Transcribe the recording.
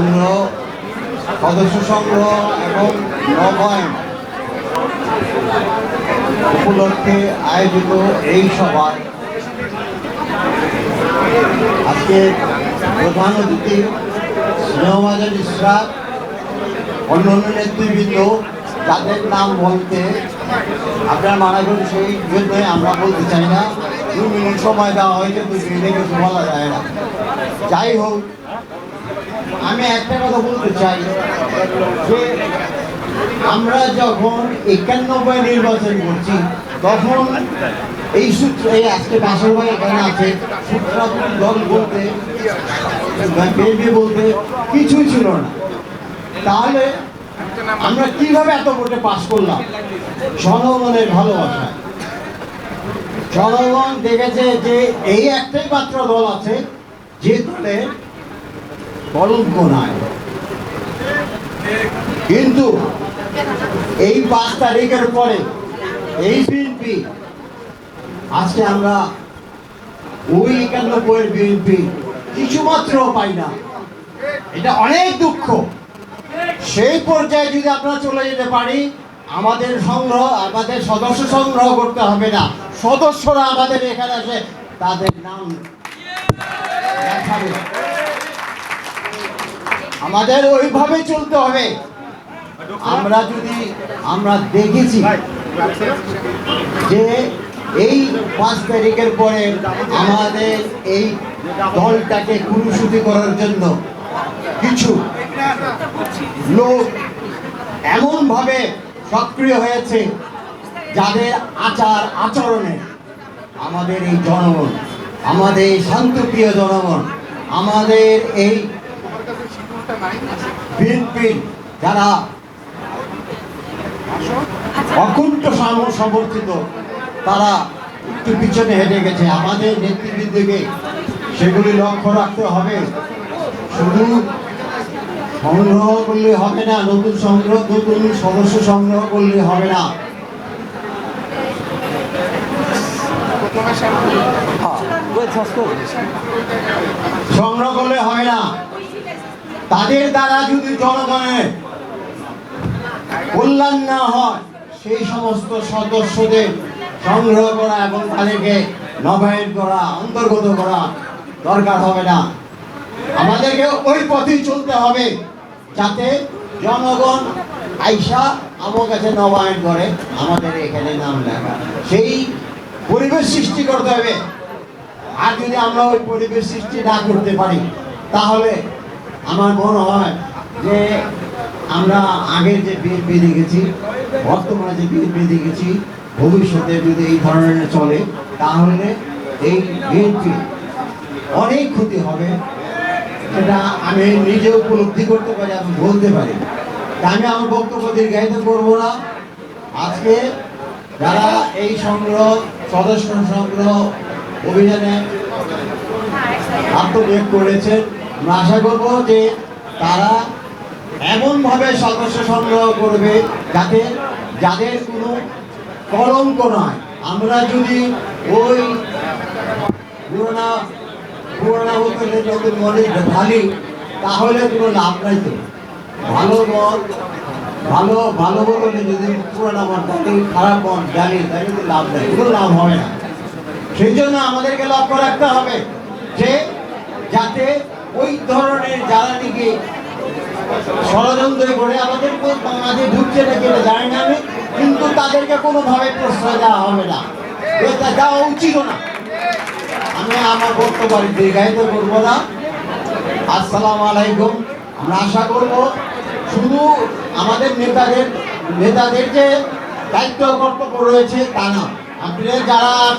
সংগ্রহ, সদস্য সংগ্রহ এবং নবায়ন উপলক্ষে আয়োজিত এই সভায় আজকে প্রধান অতিথি স্নেহমাজার ইসরাত অন্যান্য নেতৃবৃন্দ, যাদের নাম বলতে আপনার মানা করুন সেই জন্য আমরা বলতে চাই না। দু মিনিট সময় দেওয়া হয়েছে দুই মিনিটে কিছু বলা যায় না। যাই হোক আমি একটা কথা বলতে চাই যে আমরা যখন একানব্বই নির্বাচন করছি, তখন এই সূত্র, এই আজকে বাসর ভাই এখানে আছে সূত্রাপুটি দল বলতে বিএনপি বলতে কিছুই ছিল না। তাহলে আমরা কীভাবে এত ভোটে পাশ করলাম? জনগণের ভালোবাসা। জনগণ দেখেছে যে এই একটাই মাত্র দল আছে, যে দলে কলঙ্ক নাই কিন্তু এই পাঁচ তারিখের পরে এই বিএনপি, আজকে আমরা ওই একানব্বইয়ের বিএনপি কিছুমাত্র পাই না। এটা অনেক দুঃখ। সেই পর্যায়ে যদি আমরা চলে যেতে পারি, আমাদের সংগ্রহ, আমাদের সদস্য সংগ্রহ করতে হবে না। সদস্যরা আমাদের এখানে আসে, তাদের নাম দেখাবে আমাদের ওইভাবে চলতে হবে। আমরা যদি, আমরা দেখেছি যে এই পাঁচ তারিখের পরে আমাদের এই দলটাকে কুরুশুতি করার জন্য কিছু লোক এমনভাবে সক্রিয় হয়েছে যাদের আচার আচরণে আমাদের এই জনগণ, আমাদের এই শান্তপ্রিয় জনগণ, আমাদের এই বিএনপি যারা অকুণ্ঠ সাম- সমর্থিত, তারা একটু পিছনে গেছে। আমাদের নেতৃবৃন্দকে সেগুলি লক্ষ্য রাখতে হবে। শুধু সংগ্রহ করলে হবে না, নতুন সংগ্রহ, নতুন সদস্য সংগ্রহ করলে হবে না। সংগ্রহ করলে হবে না। তাদের দ্বারা যদি জনগণের কল্যাণ না হয়, সেই সমস্ত সদস্যদের সংগ্রহ করা এবং তাদেরকে নবায়ন করা, অন্তর্গত করা দরকার হবে না। আমাদেরকে ওই পথেই চলতে হবে যাতে জনগণ আইসা আমার কাছে নবায়ন করে, আমাদের এখানে নাম লেখা। সেই পরিবেশ সৃষ্টি করতে হবে। আর যদি আমরা ওই পরিবেশ সৃষ্টি না করতে পারি, তাহলে আমার মনে হয় যে আমরা আগের যে বিএনপি দেখেছি বর্তমানে যে বিএনপি দেখেছি ভবিষ্যতে যদি এই ধরনের চলে, তাহলে এই বিএনপি অনেক ক্ষতি হবে। সেটা আমি নিজে উপলব্ধি করতে পারি, আমি বলতে পারি। আমি আমার বক্তব্য দীর্ঘায়িত করব না। আজকে যারা এই সংগ্রহ সদস্য সংগ্রহ অভিযানে আত্মনিয়োগ করেছেন আমরা আশা করব যে তারা এমনভাবে সদস্য সংগ্রহ করবে যাতে যাদের কোনো কলঙ্ক নয়। আমরা যদি ওই পুরোনা পুরোনা বোতলে যদি মনে ঢালি, তাহলে কোনো লাভ নাই তো। ভালো মন, ভালো ভালো বোতলে যদি পুরোনা মন ঢালি খারাপ মন জানি তাহলে তো লাভ নাই, কোনো লাভ হবে না। সেই জন্য আমাদেরকে লক্ষ্য রাখতে হবে যে যাতে ওই ধরনের যারা নাকি ষড়যন্ত্র করে আমাদের মাঝে ঢুকছে নাকি এটা জানি না আমি, কিন্তু তাদেরকে কোনোভাবে প্রশ্রয় দেওয়া হবে না। এটা দেওয়া উচিত না। আমি আমার বক্তব্য দীর্ঘায়িত করব না। আসসালামু আলাইকুম। আমরা আশা করব শুধু আমাদের নেতাদের নেতাদের যে দায়িত্ব কর্তব্য রয়েছে তা না। আপনারা যারা